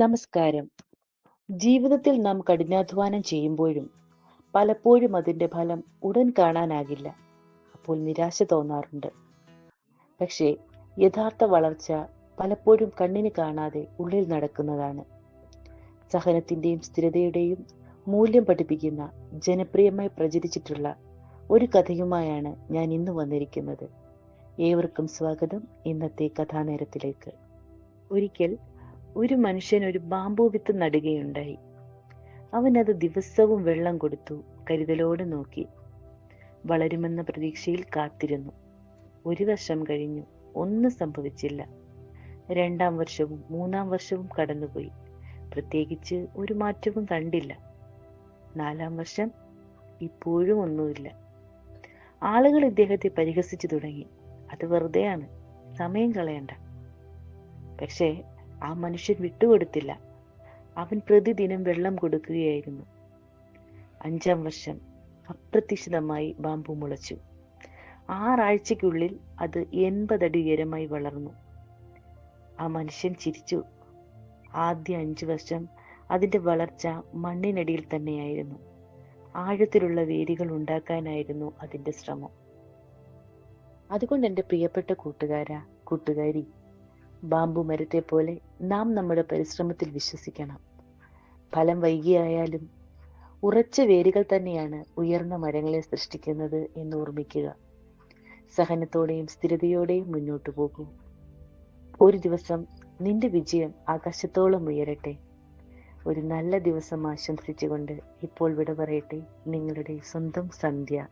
നമസ്കാരം. ജീവിതത്തിൽ നാം കഠിനാധ്വാനം ചെയ്യുമ്പോഴും പലപ്പോഴും അതിന്റെ ഫലം ഉടൻ കാണാനാകില്ല. അപ്പോൾ നിരാശ തോന്നാറുണ്ട്. പക്ഷേ യഥാർത്ഥ വളർച്ച പലപ്പോഴും കണ്ണിന് കാണാതെ ഉള്ളിൽ നടക്കുന്നതാണ്. സഹനത്തിന്റെയും സ്ഥിരതയുടെയും മൂല്യം പഠിപ്പിക്കുന്ന ജനപ്രിയമായി പ്രചരിച്ചിട്ടുള്ള ഒരു കഥയുമായാണ് ഞാൻ ഇന്ന് വന്നിരിക്കുന്നത്. ഏവർക്കും സ്വാഗതം ഇന്നത്തെ കഥാനേരത്തിലേക്ക്. ഒരിക്കൽ ഒരു മനുഷ്യൻ ഒരു ബാമ്പു വിത്ത് നടുകയുണ്ടായി. അവൻ അത് ദിവസവും വെള്ളം കൊടുത്തു കരുതലോടെ നോക്കി. വളരുമെന്ന പ്രതീക്ഷയിൽ കാത്തിരുന്നു. ഒരു വർഷം കഴിഞ്ഞു. ഒന്നും സംഭവിച്ചില്ല. രണ്ടാം വർഷവും മൂന്നാം വർഷവും കടന്നുപോയി. പ്രത്യേകിച്ച് ഒരു മാറ്റവും കണ്ടില്ല. നാലാം വർഷം ഇപ്പോഴും ഒന്നുമില്ല. ആളുകൾ ഇദ്ദേഹത്തെ പരിഹസിച്ചു തുടങ്ങി. അത് വെറുതെയാണ്. സമയം കളയണ്ട. പക്ഷേ ആ മനുഷ്യൻ വിട്ടുകൊടുത്തില്ല. അവൻ പ്രതിദിനം വെള്ളം കൊടുക്കുകയായിരുന്നു. അഞ്ചാം വർഷം അപ്രതീക്ഷിതമായി ബാമ്പു മുളച്ചു. ആറാഴ്ചയ്ക്കുള്ളിൽ അത് എൺപതടി ഉയരമായി വളർന്നു. ആ മനുഷ്യൻ ചിരിച്ചു. ആദ്യ അഞ്ചു വർഷം അതിന്റെ വളർച്ച മണ്ണിനടിയിൽ തന്നെയായിരുന്നു. ആഴത്തിലുള്ള വേരുകൾ ഉണ്ടാക്കാനായിരുന്നു അതിന്റെ ശ്രമം. അതുകൊണ്ട് എന്റെ പ്രിയപ്പെട്ട കൂട്ടുകാരാ കൂട്ടുകാരി ബാമ്പു മരത്തെ പോലെ നാം നമ്മുടെ പരിശ്രമത്തിൽ വിശ്വസിക്കണം. ഫലം വൈകിയായാലും ഉറച്ച വേരുകൾ തന്നെയാണ് ഉയർന്ന മരങ്ങളെ സൃഷ്ടിക്കുന്നത് എന്ന് ഓർമ്മിക്കുക. സഹനത്തോടെയും സ്ഥിരതയോടെയും മുന്നോട്ടു പോകൂ. ഒരു ദിവസം നിന്റെ വിജയം ആകാശത്തോളം ഉയരട്ടെ. ഒരു നല്ല ദിവസം ആശംസിച്ചുകൊണ്ട് ഇപ്പോൾ വിട പറയട്ടെ നിങ്ങളുടെ സ്വന്തം സന്ധ്യ.